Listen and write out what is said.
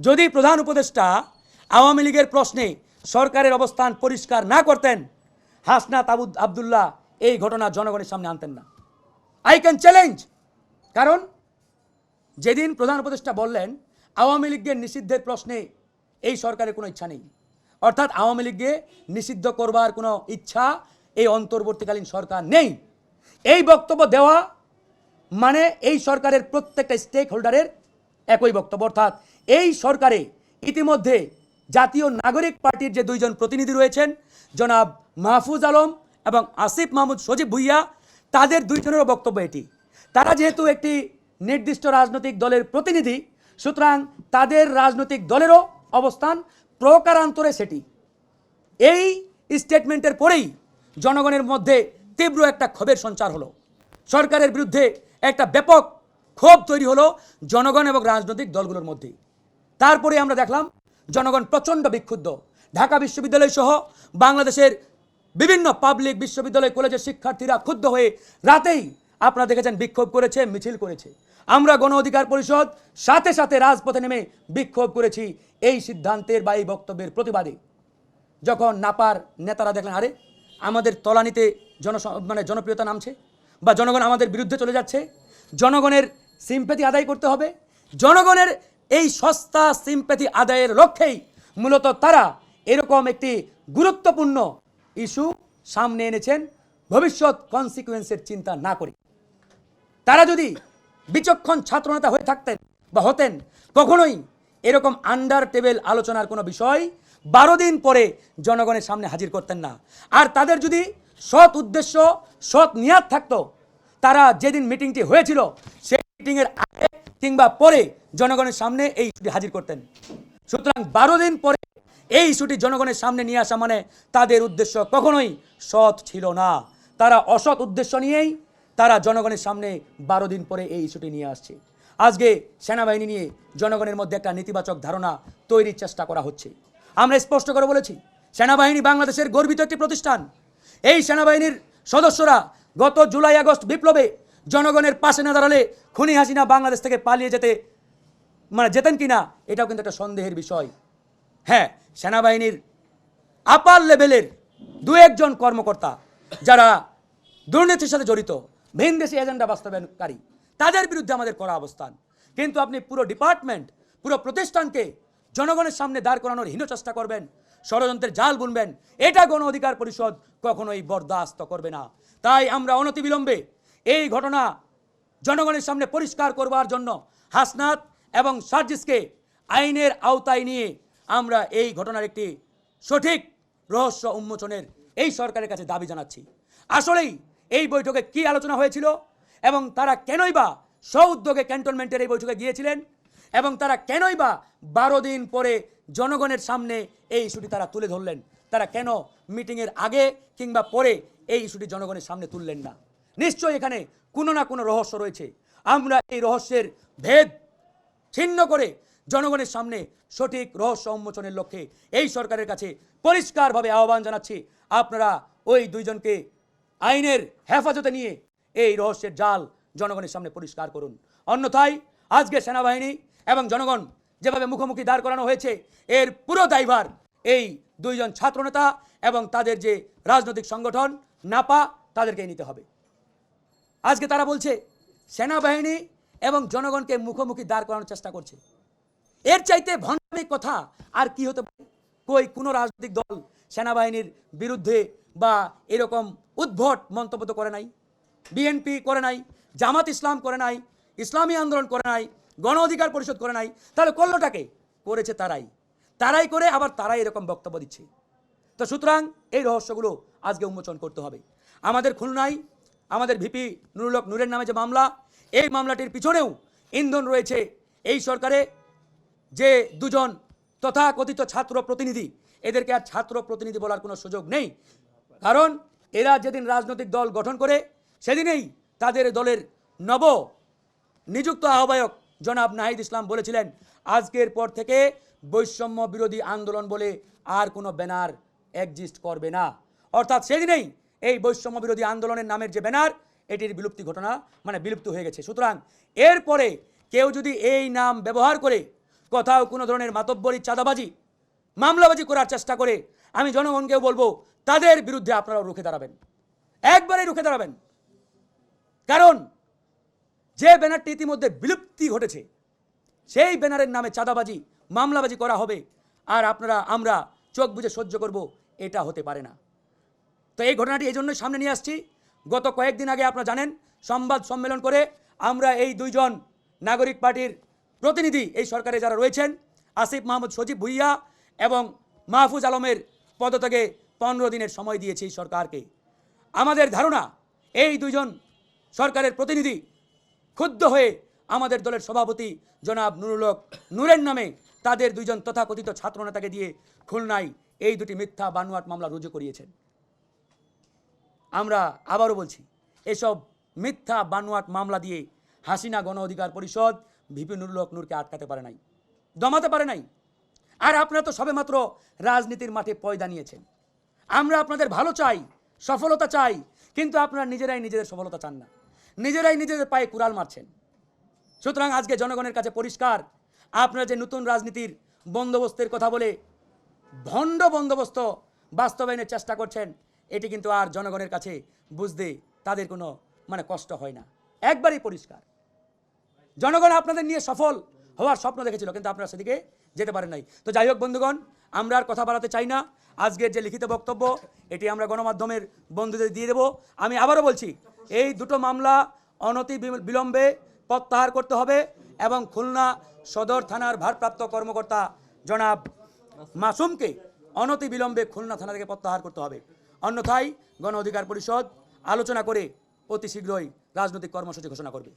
যদি প্রধান উপদেষ্টা আওয়ামী লীগের প্রশ্নে সরকারের অবস্থান পরিষ্কার না করতেন, হাসনাত আবু আবদুল্লাহ এই ঘটনা জনগণের সামনে আনতেন না। আই ক্যান চ্যালেঞ্জ কারণ যেদিন প্রধান উপদেষ্টা বললেন, আওয়ামী লীগের নিষিদ্ধের প্রশ্নে এই সরকারের কোনো ইচ্ছা নেই। অর্থাৎ আওয়ামী লীগকে নিষিদ্ধ করবার কোনো ইচ্ছা এই অন্তর্বর্তীকালীন সরকার নেই। এই বক্তব্য দেওয়া মানে এই সরকারের প্রত্যেকটা স্টেক হোল্ডারের একই বক্তব্য, অর্থাৎ এই সরকারে ইতিমধ্যে জাতীয় নাগরিক পার্টির যে দুইজন প্রতিনিধি রয়েছেন, জনাব মাহফুজ আলম এবং আসিফ মাহমুদ সজীব ভুইয়া, তাদের দুইজনেরও বক্তব্য এটি। তারা যেহেতু একটি নির্দিষ্ট রাজনৈতিক দলের প্রতিনিধি, সুতরাং তাদের রাজনৈতিক দলেরও অবস্থান প্রকারান্তরে সেটি। এই স্টেটমেন্টের পরেই জনগণের মধ্যে তীব্র একটা ক্ষোভের সঞ্চার হলো। সরকারের বিরুদ্ধে একটা ব্যাপক ক্ষোভ তৈরি হলো জনগণ এবং রাজনৈতিক দলগুলোর মধ্যে। তারপরে আমরা দেখলাম, জনগণ প্রচণ্ড বিক্ষুব্ধ। ঢাকা বিশ্ববিদ্যালয় সহ বাংলাদেশের বিভিন্ন পাবলিক বিশ্ববিদ্যালয়, কলেজের শিক্ষার্থীরা ক্ষুব্ধ হয়ে রাতেই আপনারা দেখেছেন বিক্ষোভ করেছে, মিছিল করেছে। আমরা গণ অধিকার পরিষদ সাথে সাথে রাজপথে নেমে বিক্ষোভ করেছি এই সিদ্ধান্তের বা এই বক্তব্যের প্রতিবাদে। যখন নাপার নেতারা দেখলেন, আরে, আমাদের তলানিতে জন মানে জনপ্রিয়তা নামছে বা জনগণ আমাদের বিরুদ্ধে চলে যাচ্ছে। জনগণের সিম্প্যাথি আদায় করতে হবে। জনগণের এই সস্তা সিম্প্যাথি আদায়ের লক্ষ্যেই মূলত তারা এরকম একটি গুরুত্বপূর্ণ ইস্যু সামনে এনেছেন, ভবিষ্যৎ কনসিকুয়েন্সের চিন্তা না করে। তারা যদি বিচক্ষণ ছাত্রনেতা হয়ে থাকতেন বা হতেন, কখনোই এরকম আন্ডার টেবিল আলোচনার কোনো বিষয় বারো দিন পরে জনগণের সামনে হাজির করতেন না। আর তাদের যদি সৎ উদ্দেশ্য, সৎ নিয়াত থাকতো, তারা যেদিন মিটিংটি হয়েছিল, সেই মিটিংয়ের আগে কিংবা পরে জনগণের সামনে এই ইস্যুটি হাজির করতেন। সুতরাং বারো দিন পরে এই ইস্যুটি জনগণের সামনে নিয়ে আসা মানে তাদের উদ্দেশ্য কখনোই সৎ ছিল না। তারা অসৎ উদ্দেশ্য নিয়েই তারা জনগণের সামনে বারো দিন পরে এই ইস্যুটি নিয়ে আসছে। আজকে সেনাবাহিনী নিয়ে জনগণের মধ্যে একটা নেতিবাচক ধারণা তৈরির চেষ্টা করা হচ্ছে। আমরা স্পষ্ট করে বলেছি, সেনাবাহিনী বাংলাদেশের গর্বিত একটি প্রতিষ্ঠান। এই সেনাবাহিনীর সদস্যরা গত জুলাই, আগস্ট বিপ্লবে জনগণের পাশে না দাঁড়ালে খুনি হাসিনা বাংলাদেশ থেকে পালিয়ে যেতে মানে যেতেন কিনা, এটাও কিন্তু একটা সন্দেহের বিষয়। হ্যাঁ সেনাবাহিনীর আপার লেভেলের দু একজন কর্মকর্তা যারা দুর্নীতির সাথে জড়িত ভিনদেশি এজেন্ডা বাস্তবায়নকারী, তাদের বিরুদ্ধে আমাদের করা অবস্থান। কিন্তু আপনি পুরো ডিপার্টমেন্ট, পুরো প্রতিষ্ঠানকে জনগণের সামনে দাঁড় করানোর হীন চেষ্টা করবেন, ষড়যন্ত্রের জাল বুনবেন, এটা গণ অধিকার পরিষদ কখনোই বরদাস্ত করবে না। তাই আমরা অনতিবিলম্বে এই ঘটনা জনগণের সামনে পরিষ্কার করবার জন্য হাসনাত এবং সার্জিসকে আইনের আওতায় নিয়ে আমরা এই ঘটনার একটি সঠিক রহস্য উন্মোচনের এই সরকারের কাছে দাবি জানাচ্ছি। আসলেই এই বৈঠকে কি আলোচনা হয়েছিল এবং তারা কেনই বা স্ব-উদ্যোগে ক্যান্টনমেন্টের এই বৈঠকে গিয়েছিলেন এবং তারা কেনই বা বারো দিন পরে জনগণের সামনে এই ইস্যুটি তারা তুলে ধরলেন? তারা কেন মিটিংয়ের আগে কিংবা পরে এই ইস্যুটি জনগণের সামনে তুললেন না? নিশ্চয়ই এখানে কোনো না কোনো রহস্য রয়েছে। আমরা এই রহস্যের ভেদ ছিন্ন করে জনগণের সামনে সঠিক রহস্য উন্মোচনের লক্ষ্যে এই সরকারের কাছে পরিষ্কারভাবে আহ্বান জানাচ্ছি। আপনারা ওই দুইজনকে আইনের হেফাজতে নিয়ে এই রহস্যের জাল জনগণের সামনে পরিষ্কার করুন। অন্যথায় আজকে সেনাবাহিনী এবং জনগণ যেভাবে মুখোমুখি দাঁড় করানো হয়েছে, এর পুরো দায়ভার এই দুইজন ছাত্রনেতা এবং তাদের যে রাজনৈতিক সংগঠন, নাপা, তাদেরকেই নিতে হবে। আজকে তারা বলছে, সেনাবাহিনী এবং জনগণকে মুখোমুখি দাঁড় করানোর চেষ্টা করছে। এর চাইতে ভণ্ডামি কথা আর কি হতে পারে? কই কোনো রাজনৈতিক দল সেনাবাহিনীর বিরুদ্ধে বা এরকম উদ্ভট মন্তব্য তো করে নাই। বিএনপি করে নাই, জামাত ইসলাম করে নাই, ইসলামী আন্দোলন করে নাই, গণ অধিকার পরিষদ করে নাই। তাহলে করলোটাকে করেছে তারাই। তারাই করে আবার তারাই এরকম বক্তব্য দিচ্ছে। তো সুতরাং এই রহস্যগুলো আজকে উন্মোচন করতে হবে। আমাদের খুলনায় আমাদের ভিপি নুরুলক নূরের নামে যে মামলা, এই মামলাটির পিছনেও ইন্ধন রয়েছে এই সরকারে যে দুজন তথাকথিত ছাত্র প্রতিনিধি। এদেরকে আর ছাত্র প্রতিনিধি বলার কোনো সুযোগ নেই। কারণ এরা যেদিন রাজনৈতিক দল গঠন করে, সেদিনেই তাদের দলের নব নিযুক্ত আহ্বায়ক জনাব নাহিদ ইসলাম বলেছিলেন, আজকের পর থেকে বৈষম্য বিরোধী আন্দোলন বলে আর কোনো ব্যানার এক্সিস্ট করবে না। অর্থাৎ সেদিনেই এই বৈষম্য বিরোধী আন্দোলনের নামের যে ব্যানার, এটির বিলুপ্তি ঘটনা মানে বিলুপ্ত হয়ে গেছে। সুতরাং এরপরে কেউ যদি এই নাম ব্যবহার করে কোথাও কোনো ধরনের মাতব্বরী, চাঁদাবাজি, মামলাবাজি করার চেষ্টা করে, আমি জনগণকেও বলব, তাদের বিরুদ্ধে আপনারাও রুখে দাঁড়াবেন। একবারেই রুখে দাঁড়াবেন। কারণ যে ব্যানারটি ইতিমধ্যে বিলুপ্তি ঘটেছে, সেই ব্যানারের নামে চাঁদাবাজি, মামলাবাজি করা হবে, আর আপনারা, আমরা চোখ বুজে সহ্য করব, এটা হতে পারে না। তো এই ঘটনাটি এই জন্যই সামনে নিয়ে আসছি। গত কয়েকদিন আগে আপনারা জানেন, সংবাদ সম্মেলন করে আমরা এই দুইজন নাগরিক পার্টির প্রতিনিধি এই সরকারে যারা রয়েছেন, আসিফ মাহমুদ, সজীব ভুইয়া এবং মাহফুজ আলমের পদত্যাগে পনেরো দিনের সময় দিয়েছে এই সরকারকে। আমাদের ধারণা, এই দুইজন সরকারের প্রতিনিধি ক্ষুব্ধ হয়ে আমাদের দলের সভাপতি জনাব নুরুলক নূরের নামে তাদের দুইজন তথাকথিত ছাত্রনেতাকে দিয়ে খুলনায় এই দুটি মিথ্যা বানোয়াট মামলা রুজু করিয়েছেন। আমরা আবারও বলছি, এসব মিথ্যা বানোয়াট মামলা দিয়ে হাসিনা গণ অধিকার পরিষদ ভিপি নুরুল হক নূরকে আটকাতে পারে নাই, দমাতে পারে নাই। আর আপনারা তো সবেমাত্র রাজনীতির মাঠে পয়দা নিয়েছেন। আমরা আপনাদের ভালো চাই, সফলতা চাই, কিন্তু আপনারা নিজেরাই নিজেদের সফলতা চান না। নিজেরাই নিজেদের পায়ে কুড়াল মারছেন। সুতরাং আজকে জনগণের কাছে পরিষ্কার, আপনারা যে নতুন রাজনীতির বন্দোবস্তের কথা বলে ভণ্ড বন্দোবস্ত বাস্তবায়নের চেষ্টা করছেন এটি কিন্তু আর জনগণের কাছে বুঝতে তাদের কোনো মানে কষ্ট হয় না। একবারই পরিষ্কার। জনগণ আপনাদের নিয়ে সফল হওয়ার স্বপ্ন দেখেছিল, কিন্তু আপনারা সেদিকে যেতে পারেন নাই। তো যাই হোক বন্ধুগণ, আমরা আর কথা বাড়াতে চাই না। আজকের যে লিখিত বক্তব্য, এটি আমরা গণমাধ্যমের বন্ধুদের দিয়ে দেব। আমি আবারও বলছি, এই দুটো মামলা অনতি বিলম্বে প্রত্যাহার করতে হবে এবং খুলনা সদর থানার ভারপ্রাপ্ত কর্মকর্তা জনাব মাসুমকে অনতি বিলম্বে খুলনা থানা থেকে প্রত্যাহার করতে হবে। অন্যথায় গণ অধিকার পরিষদ আলোচনা করে অতি শীঘ্রই রাজনৈতিক কর্মসূচি ঘোষণা করবে।